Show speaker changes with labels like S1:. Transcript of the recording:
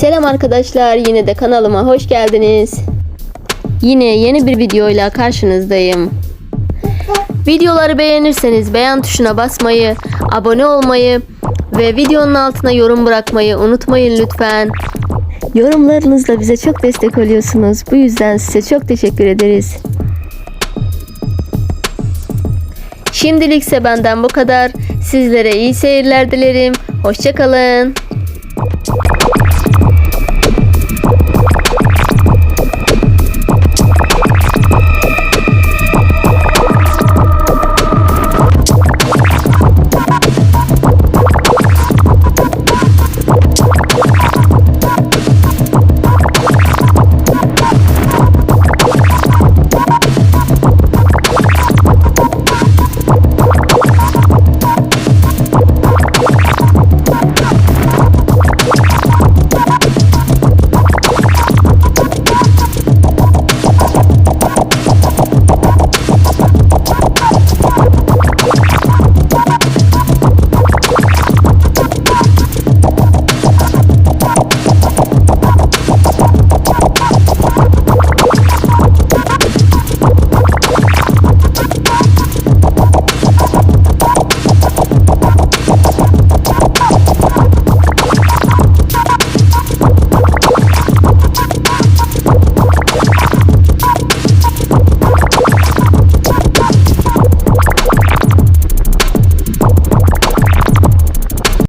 S1: Selam arkadaşlar yine de kanalıma hoş geldiniz. Yine yeni bir videoyla karşınızdayım. Videoları beğenirseniz beğen tuşuna basmayı, abone olmayı ve videonun altına yorum bırakmayı unutmayın lütfen. Yorumlarınızla bize çok destek oluyorsunuz. Bu yüzden size çok teşekkür ederiz. Şimdilikse benden bu kadar. Sizlere iyi seyirler dilerim. Hoşçakalın. Bye.